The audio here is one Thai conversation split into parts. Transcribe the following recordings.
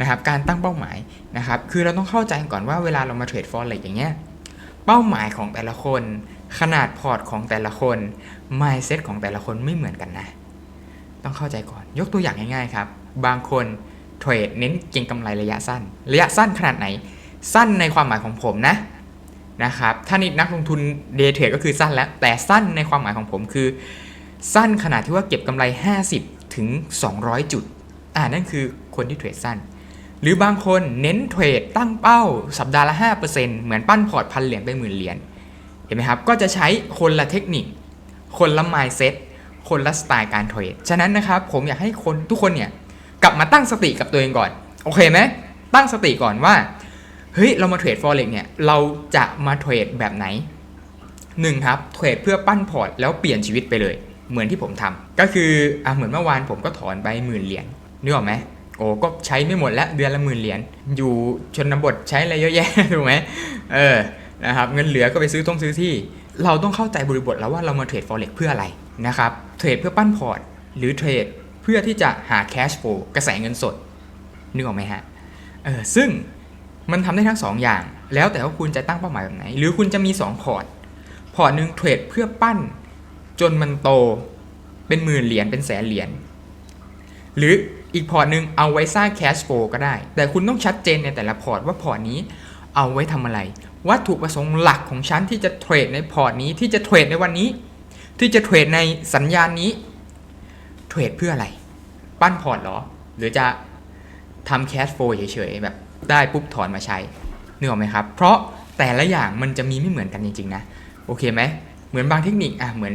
นะครับการตั้งเป้าหมายนะครับคือเราต้องเข้าใจก่อนว่าเวลาเรามาเทรด forex อย่างเงี้ยเป้าหมายของแต่ละคน ขนาดพอร์ตของแต่ละคน mindset ของแต่ละคนไม่เหมือนกันนะ ต้องเข้าใจก่อนยกตัวอย่างง่ายๆครับ บางคนเทรดเน้นเก็งกำไรระยะสั้น ระยะสั้นขนาดไหน สั้นในความหมายของผมนะนะครับถ้านิดนักลงทุนเดย์เทรดก็คือสั้นแล้ว แต่สั้นในความหมายของผมคือ สั้นขนาดที่ว่าเก็บกำไร 50 ถึง 200 จุด อ่านั่นคือคนที่เทรดสั้น หรือบางคนเน้นเทรดตั้งเป้าสัปดาห์ละ 5%เหมือนปั้นพอร์ตพันเหรียญไปหมื่นเหรียญเห็นไหมครับ ก็จะใช้คนละเทคนิค คนละ mindset คนละสไตล์การเทรด ฉะนั้นนะครับผมอยากให้คนทุกคนเนี่ยกลับมาตั้งสติกับตัวเองก่อน โอเคไหมตั้งสติก่อนว่า เฮ้ย เรามาเทรด forex เนี่ย เราจะมาเทรดแบบไหนหนึ่งครับ เทรดเพื่อปั้นพอร์ตแล้วเปลี่ยนชีวิตไปเลย เหมือนที่ผมทำก็คืออะเหมือนเมื่อวานผมก็ถอนไปหมื่นเหรียญนึกออกไหม โอ้ก็ใช้ไม่หมดแล้วเดือนละหมื่นเหรียญอยู่ชนบทใช้อะไรเยอะแยะถูกไหมเออนะครับเงินเหลือก็ไปซื้อต้องซื้อที่ เราต้องเข้าใจบริบทแล้วว่าเรามาเทรด forex เพื่ออะไรนะครับเทรดเพื่อปั้นพอร์ต หรือเทรดเพื่อที่จะหา cash flow กระแสเงินสดนึกออกไหมฮะเออซึ่งมันทำได้ทั้งสองอย่าง แล้วแต่ว่าคุณจะตั้งเป้าหมายแบบไหน หรือคุณจะมี 2 พอร์ต พอร์ตหนึ่งเทรดเพื่อปั้น จนมันโตเป็นหมื่นเหรียญเป็นแสนเหรียญหรือ อีกพอร์ตหนึ่งเอาไว้สร้าง cash flow ก็ได้ แต่คุณต้องชัดเจนในแต่ละพอร์ตว่าพอร์ตนี้เอาไว้ทำอะไร วัตถุประสงค์หลักของฉันที่จะเทรดในพอร์ตนี้ที่จะเทรดในวันนี้ ที่จะเทรดในสัญญาณนี้เทรดเพื่ออะไร ปั้นพอร์ตหรอ หรือจะทำ cash flow เฉยๆ แบบได้ปุ๊บถอนมาใช้เนึกออกไหมครับ เพราะแต่ละอย่างมันจะมีไม่เหมือนกันจริงๆนะ โอเคไหม เหมือนบางเทคนิคอะเหมือน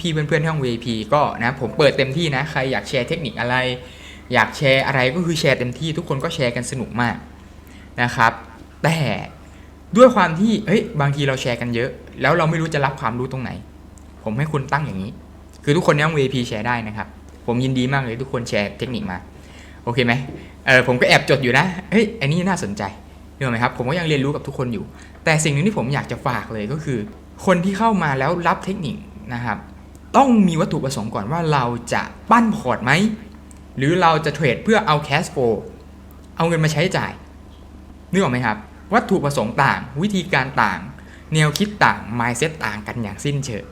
พี่ๆเพื่อนๆที่ห้อง VIP ก็นะผมเปิดเต็มที่นะ ใครอยากแชร์เทคนิคอะไร อยากแชร์อะไรก็คือแชร์เต็มที่ทุกคนก็แชร์กันสนุกมากนะครับ แต่ด้วยความที่เฮ้ยบางทีเราแชร์กันเยอะ แล้วเราไม่รู้จะรับความรู้ตรงไหน ผมให้คุณตั้งอย่างนี้ คือทุกคนในห้อง VIP แชร์ได้นะครับ ผมยินดีมากเลยทุกคนแชร์เทคนิคมา โอเคไหมเออผมก็แอบจดอยู่นะเฮ้ยอันนี้น่าสนใจเห็นไหมครับผมก็ยังเรียนรู้กับทุกคนอยู่ แต่สิ่งหนึ่งที่ผมอยากจะฝากเลยก็คือ คนที่เข้ามาแล้วรับเทคนิคนะครับ ต้องมีวัตถุประสงค์ก่อนว่าเราจะปั้นพอร์ตไหม หรือเราจะเทรดเพื่อเอาแคสโฟเอาเงินมาใช้จ่ายนึกออกไหมครับ วัตถุประสงค์ต่าง วิธีการต่าง แนวคิดต่าง mindset ต่างกันอย่างสิ้นเชิง